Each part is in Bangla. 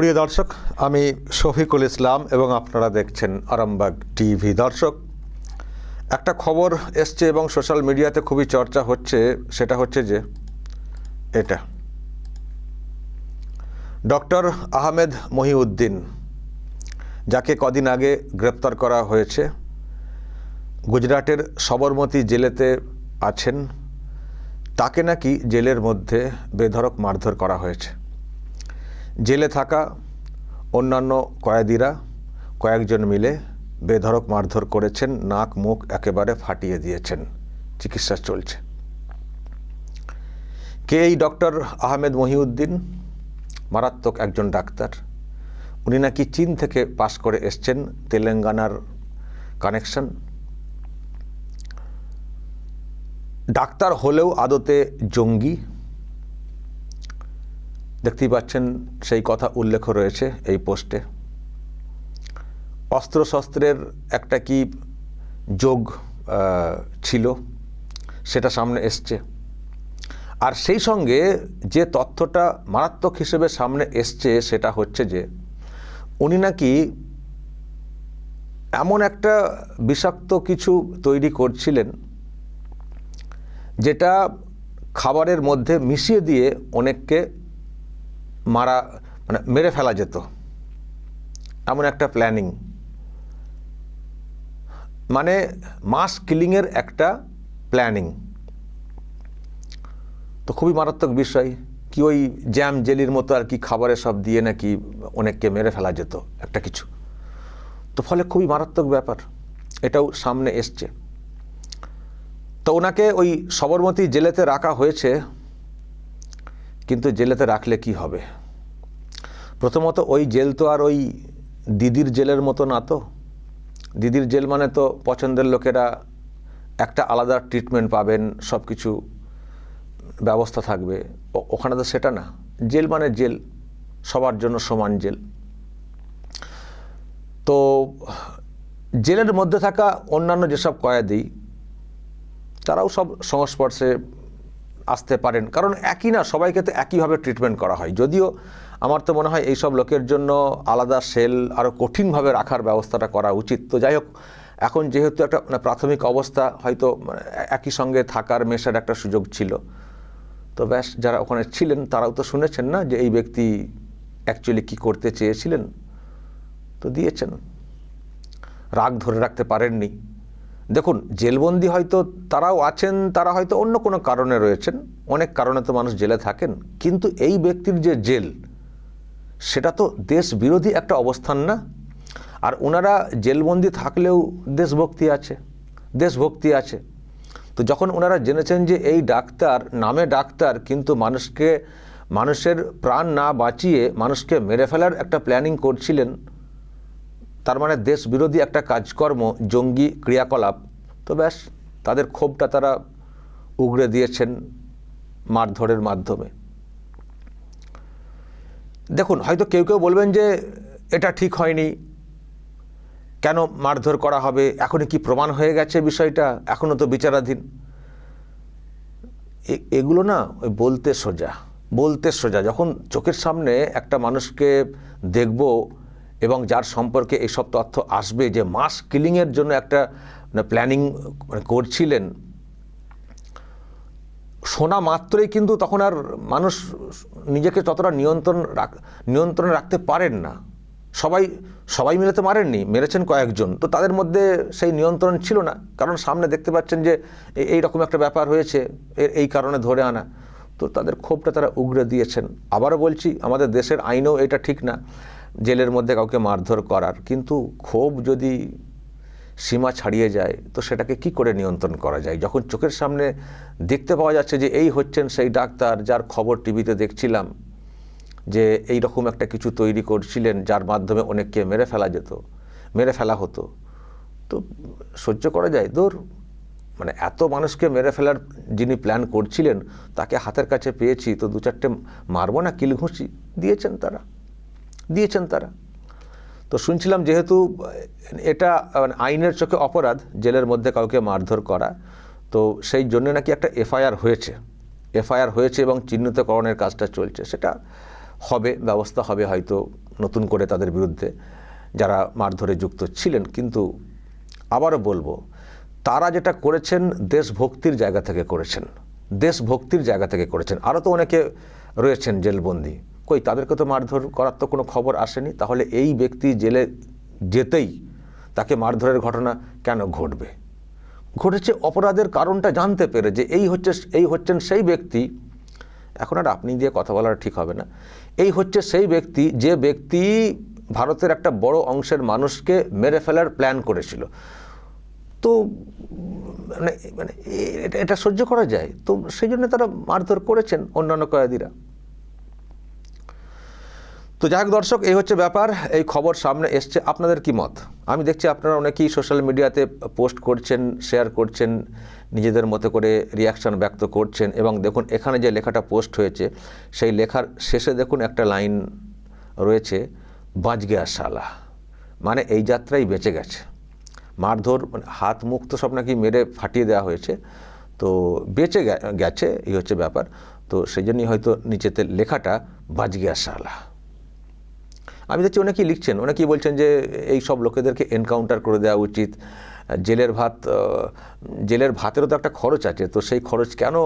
প্রিয় দর্শক, আমি শফিকুল ইসলাম এবং আপনারা দেখছেন আরামবাগ টিভি। দর্শক, একটা খবর এসছে এবং সোশ্যাল মিডিয়াতে খুবই চর্চা হচ্ছে, সেটা হচ্ছে যে এটা। ডক্টর আহমেদ মহিউদ্দিন, যাকে কদিন আগে গ্রেপ্তার করা হয়েছে, গুজরাটের সবরমতী জেলেতে আছেন, তাকে নাকি জেলের মধ্যে বেধড়ক মারধর করা হয়েছে। জেলে থাকা অন্যান্য কয়েদিরা কয়েকজন মিলে বেধড়ক মারধর করেছেন, নাক মুখ একেবারে ফাটিয়ে দিয়েছেন। চিকিৎসা চলছে। কে এই ডক্টর আহমেদ মহিউদ্দিন? মারাত্মক একজন ডাক্তার। উনি নাকি চীন থেকে পাশ করে এসছেন, তেলেঙ্গানার কানেকশন। ডাক্তার হলেও আদতে জঙ্গি। দেখতেই পাচ্ছেন সেই কথা উল্লেখ রয়েছে এই পোস্টে। অস্ত্রশস্ত্রের একটা কি যোগ ছিল, সেটা সামনে এসছে। আর সেই সঙ্গে যে তথ্যটা মারাত্মক হিসেবে সামনে এসছে, সেটা হচ্ছে যে, উনি নাকি এমন একটা বিষাক্ত কিছু তৈরি করছিলেন, যেটা খাবারের মধ্যে মিশিয়ে দিয়ে অনেককে মারা মানে মেরে ফেলা যেত। এমন একটা প্ল্যানিং মানে মাস কিলিংয়ের একটা প্ল্যানিং তো খুবই মারাত্মক বিষয়। কি ওই জ্যাম জেলির মতো আর কি খাবারে সব দিয়ে নাকি অনেককে মেরে ফেলা যেত, একটা কিছু। তো ফলে খুবই মারাত্মক ব্যাপার। এটাও সামনে এসছে। তো ওনাকে ওই সবরমতী জেলেতে রাখা হয়েছে। কিন্তু জেলেতে রাখলে কি হবে? প্রথমত ওই জেল তো আর ওই দিদির জেলের মতো না তো। দিদির জেল মানে তো পছন্দের লোকেরা একটা আলাদা ট্রিটমেন্ট পাবেন সব কিছু ব্যবস্থা থাকবে। ওখানে তো সেটা না। জেল মানে জেল, সবার জন্য সমান জেল। তো জেলের মধ্যে থাকা অন্যান্য যেসব কয়েদি, তারাও সব সংস্পর্শে আসতে পারেন। কারণ একই না, সবাইকে তো একইভাবে ট্রিটমেন্ট করা হয়। যদিও আমার তো মনে হয় এইসব লোকের জন্য আলাদা সেল আরও কঠিনভাবে রাখার ব্যবস্থাটা করা উচিত। তো যাই হোক, এখন যেহেতু একটা মানে প্রাথমিক অবস্থা, হয়তো মানে একই সঙ্গে থাকার, মেশার একটা সুযোগ ছিল। তো ব্যাস, যারা ওখানে ছিলেন তারাও তো শুনেছেন না যে এই ব্যক্তি অ্যাকচুয়ালি কী করতে চেয়েছিলেন। তো দিয়েছেন। রাগ ধরে রাখতে পারেননি। দেখুন, জেলবন্দি হয়তো তারাও আছেন, তারা হয়তো অন্য কোনো কারণে রয়েছেন। অনেক কারণে তো মানুষ জেলে থাকেন। কিন্তু এই ব্যক্তির যে জেল, সেটা তো দেশ বিরোধী একটা অবস্থান না? আর ওনারা জেলবন্দি থাকলেও দেশভক্তি আছে দেশভক্তি আছে। তো যখন ওনারা জেনেছেন যে এই ডাক্তার, নামে ডাক্তার, কিন্তু মানুষকে, মানুষের প্রাণ না বাঁচিয়ে মানুষকে মেরে ফেলার একটা প্ল্যানিং করছিলেন তার মানে দেশ বিরোধী একটা কাজকর্ম, জঙ্গি ক্রিয়াকলাপ, তো ব্যাস, তাদের ক্ষোভটা তারা উগড়ে দিয়েছেন মারধরের মাধ্যমে। দেখুন, হয়তো কেউ কেউ বলবেন যে এটা ঠিক হয়নি, কেন মারধর করা হবে, এখনই কি প্রমাণ হয়ে গেছে বিষয়টা, এখনও তো বিচারাধীন। এগুলো না ওই বলতে সোজা বলতে সোজা, যখন চোখের সামনে একটা মানুষকে দেখব এবং যার সম্পর্কে এইসব তথ্য আসবে যে মাস কিলিংয়ের জন্য একটা প্ল্যানিং করছিলেন, শোনা মাত্রই কিন্তু তখন আর মানুষ নিজেকে ততটা নিয়ন্ত্রণ রাখ, নিয়ন্ত্রণে রাখতে পারেন না। সবাই সবাই মিলে তো মারেননি, মেরেছেন কয়েকজন। তো তাদের মধ্যে সেই নিয়ন্ত্রণ ছিল না। কারণ সামনে দেখতে পাচ্ছেন যে এই রকম একটা ব্যাপার হয়েছে এই কারণে ধরে আনা। তো তাদের ক্ষোভটা তারা উগড়ে দিয়েছেন। আবারও বলছি, আমাদের দেশের আইনেও এটা ঠিক না। জেলের মধ্যে কাউকে মারধর করার। কিন্তু ক্ষোভ যদি সীমা ছাড়িয়ে যায়, তো সেটাকে কি করে নিয়ন্ত্রণ করা যায়? যখন চোখের সামনে দেখতে পাওয়া যাচ্ছে যে এই হচ্ছেন সেই ডাক্তার যার খবর টিভিতে দেখছিলাম যে এই রকম একটা কিছু তৈরি করছিলেন যার মাধ্যমে অনেককে মেরে ফেলা যেত, মেরে ফেলা হতো। তো সহ্য করা যায়? দূর মানে এত মানুষকে মেরে ফেলার যিনি প্ল্যান করছিলেন, তাকে হাতের কাছে পেয়েছি, তো দু চারটে মারবো না কিলঘুষি দিয়েছেন তারা। দিয়েছেন তারা। তো শুনছিলাম যেহেতু এটা মানে আইনের চোখে অপরাধ, জেলের মধ্যে কাউকে মারধর করা, তো সেই জন্য নাকি একটা এফআইআর হয়েছে। এফআইআর হয়েছে এবং চিহ্নিতকরণের কাজটা চলছে। সেটা হবে, ব্যবস্থা হবে হয়তো নতুন করে তাদের বিরুদ্ধে যারা মারধরে যুক্ত ছিলেন। কিন্তু আবারও বলব, তারা যেটা করেছেন দেশভক্তির জায়গা থেকে করেছেন। দেশভক্তির জায়গা থেকে করেছেন। আরও তো অনেকে রয়েছেন জেলবন্দি। কই, তাদেরকে তো মারধর করার তো কোনো খবর আসেনি। তাহলে এই ব্যক্তি জেলে যেতেই তাকে মারধরের ঘটনা কেন ঘটবে? ঘটেছে অপরাধের কারণটা জানতে পেরে যে এই হচ্ছে, এই হচ্ছেন সেই ব্যক্তি, এখন আর আপনি দিয়ে কথা বলার ঠিক হবে না, এই হচ্ছে সেই ব্যক্তি যে ব্যক্তি ভারতের একটা বড় অংশের মানুষকে মেরে ফেলার প্ল্যান করেছিল। তো মানে মানে এটা এটা সহ্য করা যায়। তো সেই জন্য তারা মারধর করেছেন অন্যান্য কয়েদিরা। তো যাই হোক দর্শক, এই হচ্ছে ব্যাপার। এই খবর সামনে এসছে। আপনাদের কি মত? আমি দেখছি আপনারা অনেকেই সোশ্যাল মিডিয়াতে পোস্ট করছেন শেয়ার করছেন, নিজেদের মতো করে রিয়াকশন ব্যক্ত করছেন এবং দেখুন, এখানে যে লেখাটা পোস্ট হয়েছে, সেই লেখার শেষে দেখুন একটা লাইন রয়েছে বাঁচ গিয়া শালা। মানে এই যাত্রাই বেঁচে গেছে। মারধর মানে হাত মুখ তো সব নাকি মেরে ফাটিয়ে দেওয়া হয়েছে। তো বেঁচে গেছে, এই হচ্ছে ব্যাপার। তো সেই জন্যই হয়তো নিচেতে লেখাটা বাজ গিয়া শালা। আমি দেখছি অনেকেই লিখছেন? অনেকেই বলছেন যে এই সব লোকেদেরকে এনকাউন্টার করে দেওয়া উচিত? জেলের ভাত জেলের ভাতেরও তো একটা খরচ আছে, তো সেই খরচ কেন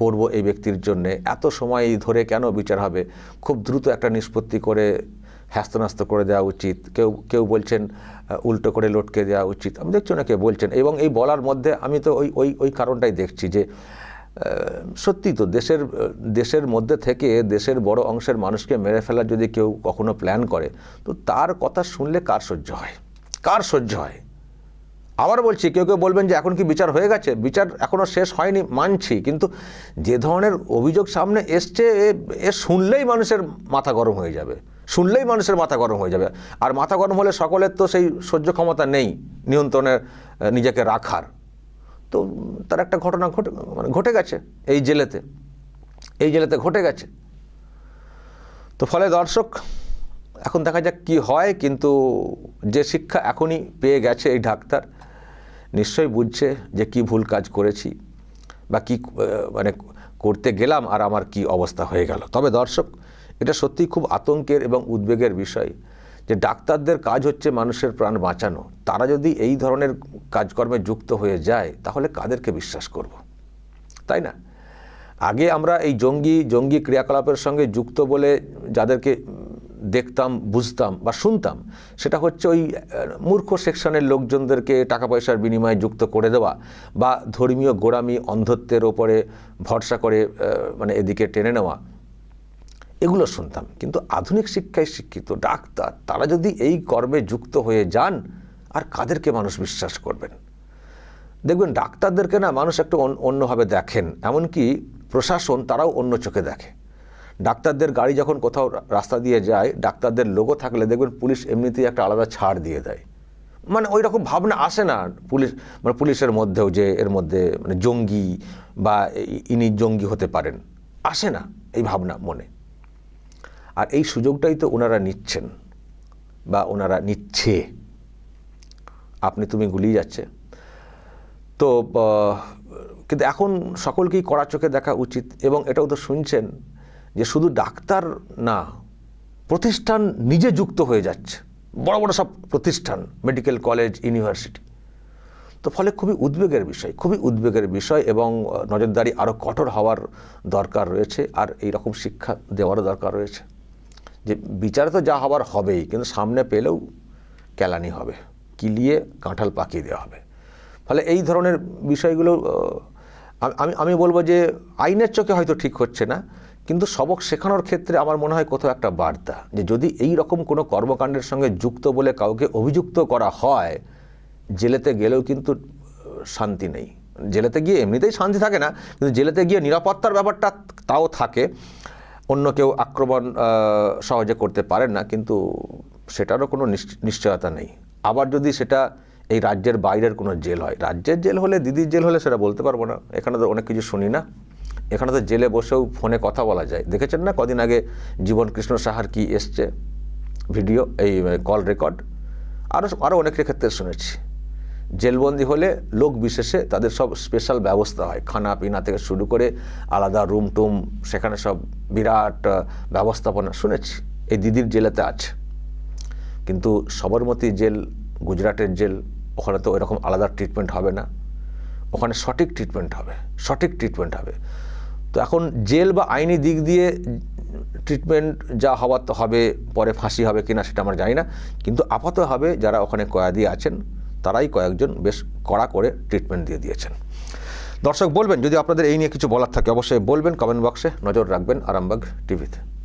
করব এই ব্যক্তির জন্যে? এত সময় ধরে কেন বিচার হবে? খুব দ্রুত একটা নিষ্পত্তি করে হ্যাস্তনাস্ত করে দেওয়া উচিত। কেউ কেউ বলছেন উল্টো করে লটকে দেওয়া উচিত। আমি দেখছি ওনাকে বলছেন। এবং এই বলার মধ্যে আমি তো ওই ওই ওই কারণটাই দেখছি যে সত্যি তো দেশের দেশের মধ্যে থেকে দেশের বড় অংশের মানুষকে মেরে ফেলার যদি কেউ কখনো প্ল্যান করে, তো তার কথা শুনলে কার সহ্য হয়? কার সহ্য হয়? আবার বলছি, কেউ কেউ বলবেন যে এখন কি বিচার হয়ে গেছে? বিচার এখনও শেষ হয়নি, মানছি। কিন্তু যে ধরনের অভিযোগ সামনে এসছে, এ- শুনলেই মানুষের মাথা গরম হয়ে যাবে। শুনলেই মানুষের মাথা গরম হয়ে যাবে। আর মাথা গরম হলে সকলের তো সেই সহ্য ক্ষমতা নেই, নিয়ন্ত্রণে নিজেকে রাখার। তো তার একটা ঘটনা ঘটে মানে ঘটে গেছে এই জেলেতে। এই জেলেতে ঘটে গেছে। তো ফলে দর্শক, এখন দেখা যাক কি হয়, কিন্তু যে শিক্ষা এখনই পেয়ে গেছে এই ডাক্তার, নিশ্চয়ই বুঝছে যে কি ভুল কাজ করেছি বা কি মানে করতে গেলাম আর আমার কি অবস্থা হয়ে গেল। তবে দর্শক, এটা সত্যিই খুব আতঙ্কের এবং উদ্বেগের বিষয়। যে ডাক্তারদের কাজ হচ্ছে মানুষের প্রাণ বাঁচানো। তারা যদি এই ধরনের কাজকর্মে যুক্ত হয়ে যায়, তাহলে কাদেরকে বিশ্বাস করব? তাই না? আগে আমরা এই জঙ্গি জঙ্গি ক্রিয়াকলাপের সঙ্গে যুক্ত বলে যাদেরকে দেখতাম, বুঝতাম বা শুনতাম, সেটা হচ্ছে ওই মূর্খ সেকশনের লোকজনদেরকে টাকা পয়সার বিনিময়ে যুক্ত করে দেওয়া বা ধর্মীয় গোড়ামি, অন্ধত্বের ওপরে ভরসা করে মানে এদিকে টেনে নেওয়া। এগুলো শুনতাম। কিন্তু আধুনিক শিক্ষায় শিক্ষিত ডাক্তার, তারা যদি এই কর্মে যুক্ত হয়ে যান, আর কাদেরকে মানুষ বিশ্বাস করবেন? দেখবেন ডাক্তারদেরকে না মানুষ একটু অন্যভাবে দেখেন। এমনকি প্রশাসন তারাও অন্য চোখে দেখে। ডাক্তারদের গাড়ি যখন কোথাও রাস্তা দিয়ে যায়, ডাক্তারদের লোগো থাকলে দেখবেন পুলিশ এমনিতেই একটা আলাদা ছাড় দিয়ে দেয়। মানে ওই রকম ভাবনা আসে না পুলিশ মানে পুলিশের মধ্যেও যে এর মধ্যে মানে জঙ্গি বা ইনি জঙ্গি হতে পারেন। আসে না এই ভাবনা মনে। আর এই সুযোগটাই তো ওনারা নিচ্ছেন বা ওনারা নিচ্ছে। আপনি, তুমি গুলিয়ে যাচ্ছে। তো কিন্তু এখন সকলকেই কড়া চোখে দেখা উচিত এবং এটাও তো শুনছেন যে শুধু ডাক্তার না, প্রতিষ্ঠান নিজে যুক্ত হয়ে যাচ্ছে। বড় বড় সব প্রতিষ্ঠান, মেডিকেল কলেজ, ইউনিভার্সিটি। তো ফলে খুবই উদ্বেগের বিষয়, খুবই উদ্বেগের বিষয় এবং নজরদারি আরও কঠোর হওয়ার দরকার রয়েছে আর এই রকম শিক্ষা দেওয়ারও দরকার রয়েছে। যে বিচারে তো যা হবার হবেই, কিন্তু সামনে পেলেও কেলানি হবে, কিলিয়ে কাঁঠাল পাকিয়ে দেওয়া হবে। ফলে এই ধরনের বিষয়গুলো আমি- আমি বলব যে আইনের চোখে হয়তো ঠিক হচ্ছে না, কিন্তু সবক শেখানোর ক্ষেত্রে আমার মনে হয় কোথাও একটা বার্তা যে যদি এই রকম কোনো কর্মকাণ্ডের সঙ্গে যুক্ত বলে কাউকে অভিযুক্ত করা হয়, জেলেতে গেলেও কিন্তু শান্তি নেই। জেলেতে গিয়ে এমনিতেই শান্তি থাকে না, কিন্তু জেলেতে গিয়ে নিরাপত্তার ব্যাপারটা তাও থাকে। অন্য কেউ আক্রমণ সহজে করতে পারেন না, কিন্তু সেটারও কোনো নিশ্চ- নিশ্চয়তা নেই। আবার যদি সেটা এই রাজ্যের বাইরের কোনো জেল হয়, রাজ্যের জেল হলে, দিদির জেল হলে সেটা বলতে পারব না। এখানে তো অনেক কিছু শুনি না। এখানে তো জেলে বসেও ফোনে কথা বলা যায়। দেখেছেন না কদিন আগে জীবন কৃষ্ণ সাহার কি এসছে? ভিডিও, এই কল রেকর্ড? আরও আরও অনেকের ক্ষেত্রে শুনেছি। জেলবন্দি হলে লোক বিশেষে তাদের সব স্পেশাল ব্যবস্থা হয়। খানা পিনা থেকে শুরু করে আলাদা রুম টুম, সেখানে সব বিরাট ব্যবস্থাপনা। শুনেছি, এই দিদির জেলেতে আছে। কিন্তু সবরমতী জেল, গুজরাটের জেল, ওখানে তো এরকম আলাদা ট্রিটমেন্ট হবে না। ওখানে সঠিক ট্রিটমেন্ট হবে, সঠিক ট্রিটমেন্ট হবে। তো এখন জেল বা আইনি দিক দিয়ে ট্রিটমেন্ট যা হওয়ার তো হবে, পরে ফাঁসি হবে কিনা সেটা আমরা জানি না। কিন্তু আপাতত হবে যারা ওখানে কয়াদি আছেন তারাই কয়েকজন বেশ কড়া করে ট্রিটমেন্ট দিয়ে দিয়েছেন। দর্শক, বলবেন, যদি আপনাদের এই নিয়ে কিছু বলার থাকে, অবশ্যই বলবেন কমেন্ট বক্সে নজর রাখবেন আরামবাগ টিভিতে।